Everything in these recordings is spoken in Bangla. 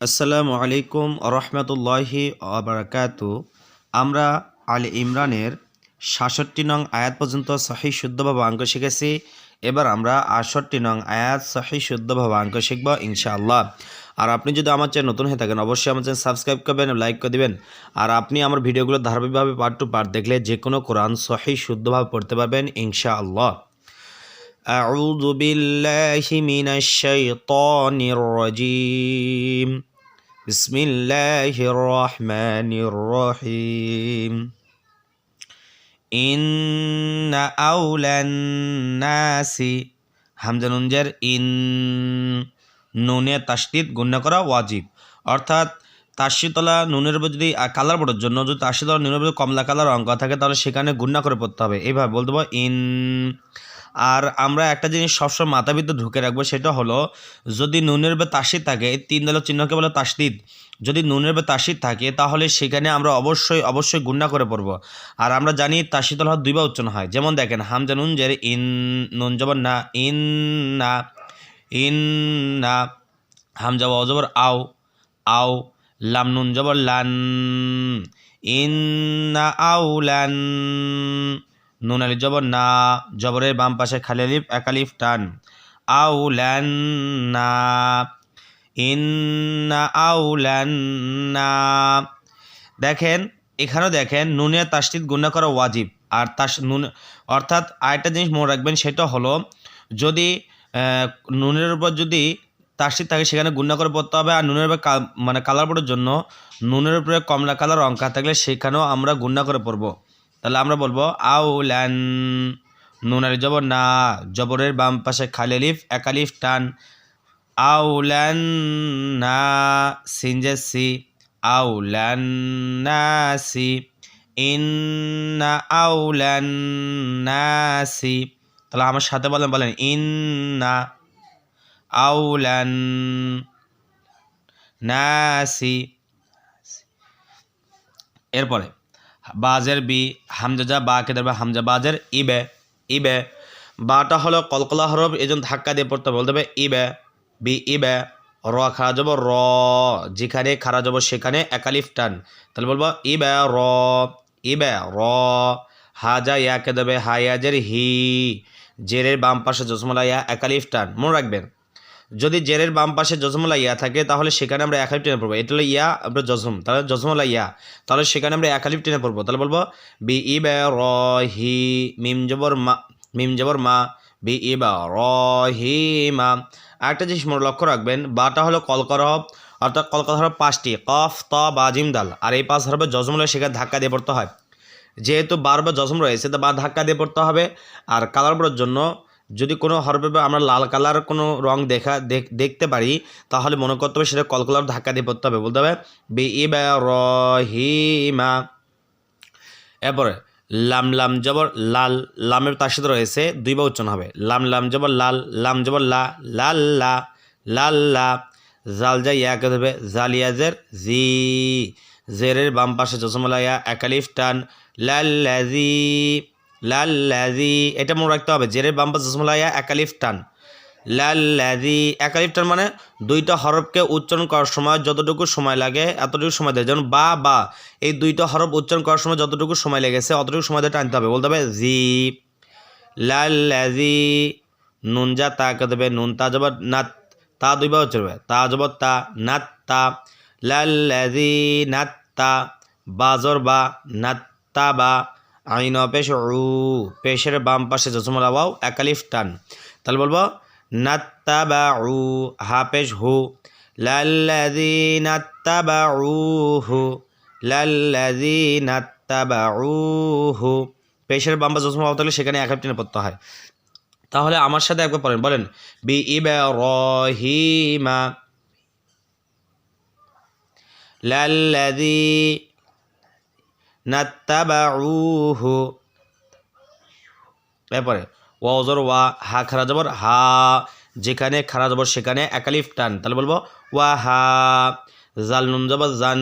আসসালামু আলাইকুম রহমতুল্লাহি আবরাকাতু আমরা আল ইমরানের সাতষট্টি নং আয়াত পর্যন্ত সহি শুদ্ধভাবে অঙ্ক শিখেছি এবার আমরা আটষট্টি নং আয়াত সহি শুদ্ধভাবে অঙ্ক শিখব ইনশাআল্লাহ আর আপনি যদি আমার চ্যানেল নতুন হয়ে থাকেন অবশ্যই আমার চ্যানেল সাবস্ক্রাইব করবেন লাইক করে দিবেন আর আপনি আমার ভিডিওগুলো ধারাবাহিকভাবে পার্ট টু পার্ট দেখলে যে কোনো কোরআন সহি শুদ্ধভাবে পড়তে পারবেন ইনশাআল্লাহ أعوذ بالله من الشيطان الرجيم بسم الله الرحمن الرحيم إن أولى الناس হামজা নুনজের ইন নুনে তাসদিদ গুণ্য করা ওয়াজিব অর্থাৎ তাসিতলা নুনের উপর যদি আহ, কালার পড়ার জন্য যদি তাসিতলা নুনের উপর কমলা কালার অঙ্ক থাকে তাহলে সেখানে গুণ্য করে পড়তে হবে এইভাবে বলতে পারবো ইন আর আমরা একটা জিনিস সবসময় মাথা ভিতরে ঢুকে রাখব, সেটা হলো যদি নুনের উপর তাসিদ থাকে, এই তিন দলের চিহ্নকে বলে তাসদিদ, যদি নুনের উপর তাসিদ থাকে তাহলে সেখানে আমরা অবশ্যই অবশ্যই গুণা করে পড়ব। আর আমরা জানি তাসিদল হওয়ার দুইবার উচ্চারণ হয়, যেমন দেখেন হামজা নুন জের ইন, নুন জবর না, ইন না ইন না হামজা ওয়াও জবর আও আও, লাম নুন জবর লান, ইন না, আও, লান নুন আলি জবর? না। জবরের বাম পাশে খালি আলিফ, এক আলিফ, টান। আও লান না ইন্না আউলান্না। দেখেন, এখানেও দেখেন, নুনের তাসদিদ গুণা করা ওয়াজিব। আর তাস, নুন, অর্থাৎ আরেকটা জিনিস মনে রাখবেন, সেটা হলো, যদি নুনের উপর যদি তাসদিদ থাকে, সেখানে গুণা করে পড়তে হবে। আর নুনের উপর মানে কালার পড়ার জন্য, নুনের উপরে কমলা কালার অঙ্কা থাকলে সেখানেও আমরা গুণা করে পড়ব। তাহলে আমরা বলব, আউলান নুন আলি জবর না, জবরের বাম পাশে খালি আলিফ, এক আলিফ টান। আউলান্না সিনজেসি আউলান্নাসি ইন্না আউলান্নাসি তাহলে আমার সাথে বলেন বলেন, ইন্না আউলান নাসি এরপরে বাজের বি, হামজা বা কে দেবে হামজা, বাজের ইবে ইবে। বাটা হলো কলকলা হরফ, এই জন্য ধাক্কা দিয়ে পড়তে বলতে হবে ইবে, বি ইবে, র খারা যাব, র। যেখানে খারা যাব, সেখানে একালিফ টান। তাহলে বলব ইবে, র ইবে, র। হাজা ইয়াকে দেবে হায়াজের হি, জেরের বাম পাশে জসমলা ইয়া একালিফ টান। মনে রাখবেন। যদি জেরের বাম পাশে জজমলা ইয়া থাকে, তাহলে সেখানে আমরা একালিফ টেনে পড়ব। এটা হলো ইয়া, আমরা জজম তাহলে জজমলা ইয়া। তাহলে সেখানে আমরা একালিফ টেনে পড়ব। তাহলে বলব, বি ই বে র হি মিম জবর মা, মিম জবর মা, বি ই বা র হি মা। আরেকটা জিনিস মনে লক্ষ্য রাখবেন, বাটা হলো কলকর অর্থাৎ কলকর হরফ পাঁচটি, কফ, ত, বা, জিম, দাল। আর এই পাঁচ হরফে জজমলা সেখানে ধাক্কা দিয়ে পড়তে হয়। যেহেতু বারবার জজম রয়েছে, তো বা ধাক্কা দিয়ে পড়তে হবে। আর কালার পড়ার জন্য যদি কোনো হরফে আমরা লাল কালার কোনো রং দেখা, দেখ- দেখতে পারি, তাহলে মনে করতে হবে সেটা কলকলার ধাক্কা দিয়ে পড়তে হবে, বলতে হবে বি ই বা র হি মা এরপরে, লাম লাম, জবর, লাল, লামের তার সাথে রয়েছে দুইবার উচ্চারণ হবে, লাম লাম, জবর, লাল, লাম, জবর, লা, লাল লা লাল, লা, জাল যা ইয়াকে দেবে জালিয়াজের জি, জেরের বাম পাশে চশমালাইয়া একালিফ, টান লাল্লাজি লাল্লাজি এটা মনে রাখতে হবে, জেরের বাম পাশে চশমালাইয়া একালিফ টান। লাল্লাজি একালিফ টান মানে দুইটা হরফকে উচ্চারণ করার সময় যতটুকু সময় লাগে, এতটুকু সময় দেয়। যেমন বা বা, এই দুইটা হরফ উচ্চারণ করার সময় যতটুকু সময় লেগেছে, অতটুকু সময় দিয়ে টানতে হবে। বলতে হবে জি। লাল্লাজি নুন যা তা কে দেবে, নুন তা জবর নাত তা দুইবার হচ্ছে হবে। তা জবর তা, নাত তা। লাল্লাজি নাত তা। বাজর বা নাত্তা বা। আইন পেশ, উ, পেশের বাম পাশে জসমলা ওয়াও, একালিফ, টান। তাহলে বলব নাত্তা বা উ হা পেশ, হু। লাল্লাজি নাত্তা বা উ হু লাল্লাজি নাত্তা বা উ হু পেশের বাম পাশে জসমলা ওয়াও তাহলে সেখানে একালিফ টেনে পড়তে হয়। তাহলে আমার সাথে একবার পড়েন, বলেন বি ইবে রহিমা লাল্লাযী নাত্তাবাউহু। এরপরে ওয়াজর ওয়া, হা, খারা জবর, হা, যেখানে খারা জবর সেখানে একালিফ টান। তাহলে বলব, ওয়া, হা, জাল, নুন, জবর, জান।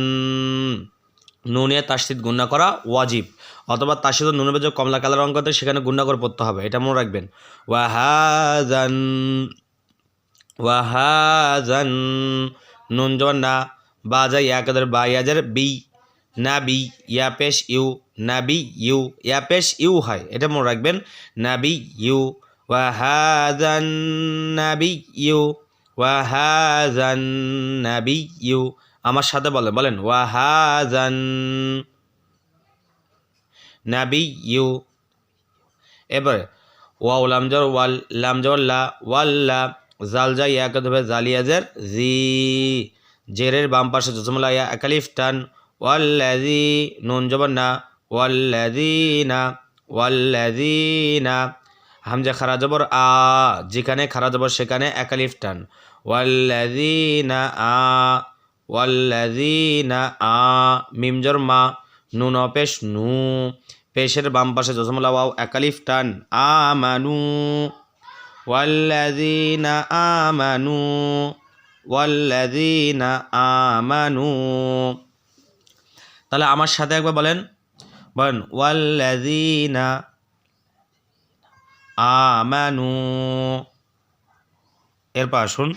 নুনে তাসিদ গুণা করা ওয়াজিব। অথবা তাসিদ নুনের যে কমলা কালার অঙ্ক সেখানে গুণা করে পড়তে হবে, এটা মনে রাখবেন। ওয়া, হা, জান। ওয়াহাজান ওয়াহাজান নুন জবর না বাজা ইয়া কাদের বা, ইয়াজের বি। নাবি, ইয়া পেশ ইউ, নাবি ইউ, ইয়া পেশ ইউ হয়। এটা মনে রাখবেন, নাবি ইউ ওয়াহাজান নাবি ইউ ওয়াহাজান নাবি ইউ। আমার সাথে বলেন বলেন ওয়াহাজান নাবি ইউ। এবারে, ওয়াও লামজর ওয়াল লামজর লা ওয়াল্লা জাল যা ইয়া করতে জালিয়াজের জি। জেরের বাম পাশে জসমলা ইয়া, একালিফ, টান ওয়াল্লাজি নুন জবর না ওয়াল্লাজিনা ওয়াল্লাজিনা হামজা খারা জবর আ, যেখানে খারা জবর সেখানে একালিফ টান। ওয়াল্লাজিনা আ ওয়াল্লাজিনা আ মিমজর মা, নুন অপেশ নু। পেশের বাম পাশে জসমলা ওয়াও একালিফ টান। আমানু। ওয়াল্লাযীনা আমানু। ওয়াল্লাযীনা আমানু। তাহলে আমার সাথে একবার বলেন। বলেন, ওয়াল্লাযীনা আমানু। এরপর আসুন।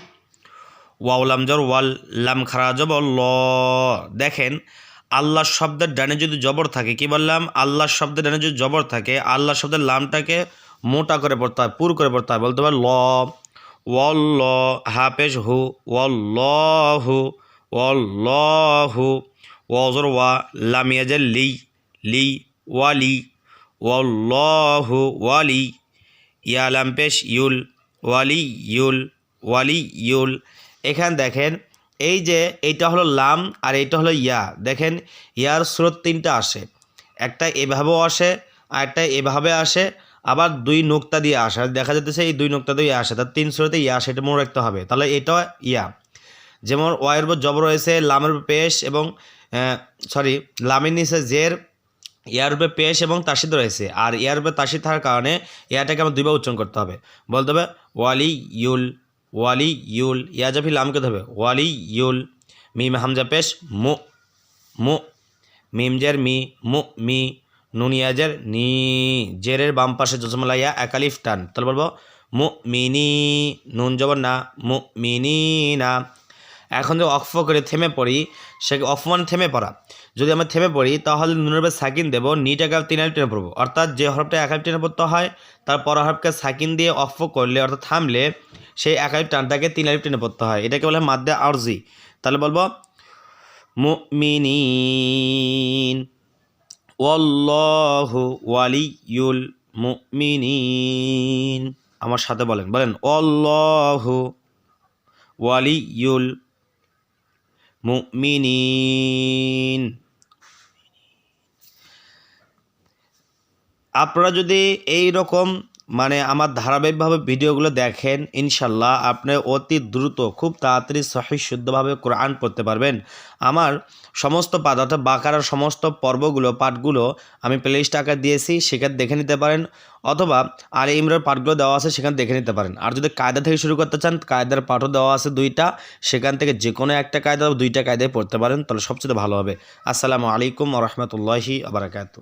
ওয়াও লামজর ওয়াল লাম খারা জবর, ল। দেখেন আল্লাহ শব্দের ডানে যদি জবর থাকে, কি বললাম? আল্লাহ শব্দের ডানে যদি জবর থাকে আল্লাহ শব্দের লামটাকে মোটা করে পড়তে হয়, পুর করে পড়তে হয়, বলতে পারে ল। ওয়াল্ল হাফেজ হু ওয়াল্ল হু ওয়াল্ল হু ওয়াজর ওয়া লামিয়াজের লি লি ওয়ালি, ওয়াল্লাহু ওয়ালি ইয়ালাম পেশ ইউল, ওয়ালি ইউল ওয়ালি ইউল। এখান দেখেন, এই যে এইটা হলো লাম আর এইটা হলো ইয়া। দেখেন, ইয়ার স্রোত তিনটা আসে। একটা এভাবেও আসে আর একটা এভাবে আসে, আবার দুই নোক্তা দিয়ে আসে। দেখা যাচ্ছে এই দুই নোক্তা দিয়ে আসে। তার তিন স্রোতে ইয়া, সেটা মনে রাখতে হবে। তাহলে এটা ইয়া। যেমন ওয়ের জব রয়েছে, লামের পেশ এবং সরি লামের নিচে জের ইয়ার উপরে পেশ এবং তাসিদ রয়েছে। আর ইয়ার উপরে তাসিদ থাকার কারণে ইয়াটাকে আমার দুইবার উচ্চারণ করতে হবে। বলতে হবে ওয়ালি ইউল ওয়ালি ইউল ইয়া জাফি লামকে ধরবে ওয়ালি ইউল মিম হামজা পেশ, মু মু, মিম জের, মি, মু, মি, নুন ইয়াজের নি, জেরের বাম পাশে জসমলা ইয়া একালিফ টান। তাহলে বলব, মু মিনি নুন জবর না, মু মিনি না এখন যে অক্ফ করে থেমে পড়ি সে অফ মানে থেমে পড়া। যদি আমরা থেমে পড়ি, তাহলে নুনের উপরে সাকিন দেবো নিটাকে তিন আলিফ টেনে পড়ব। অর্থাৎ যে হরফটা এক আলিফ টেনে পড়তে হয়, তার পর হরফকে সাকিন দিয়ে অফ করলে, অর্থাৎ থামলে, সেই এক আলিফ টানটাকে তিন আলিফ টেনে পড়তে হয়। এটাকে বলে মাদ্দে আরজি। তাহলে বলব, মুমিনিন, ওয়াল্লাহু ওয়ালিয়ুল মুমিনিন। আমার সাথে বলেন বলেন অল্লাহু ওয়ালিয়ুল মুমিনিন। আপনারা যদি এই রকম মানে আমার ধারাবাহিকভাবে ভিডিওগুলো দেখেন, ইনশাল্লাহ আপনি অতি দ্রুত, খুব তাড়াতাড়ি সহি শুদ্ধভাবে কোরআন পড়তে পারবেন। আমার সমস্ত পাঠ অর্থাৎ বাকারার সমস্ত পর্বগুলো, পাঠগুলো আমি প্লেলিস্ট আকার দিয়েছি, সেখানে দেখে নিতে পারেন। অথবা আর ইমরার পাঠগুলো দেওয়া আছে, সেখানে দেখে নিতে পারেন। আর যদি কায়দা থেকে শুরু করতে চান, কায়দার পাঠও দেওয়া আছে দুইটা। সেখান থেকে যে কোনো একটা কায়দা দুইটা কায়দায় পড়তে পারেন, তাহলে সবচেয়ে ভালো হবে। আসসালামু আলাইকুম রহমতুল্লাহি আবরাকাতু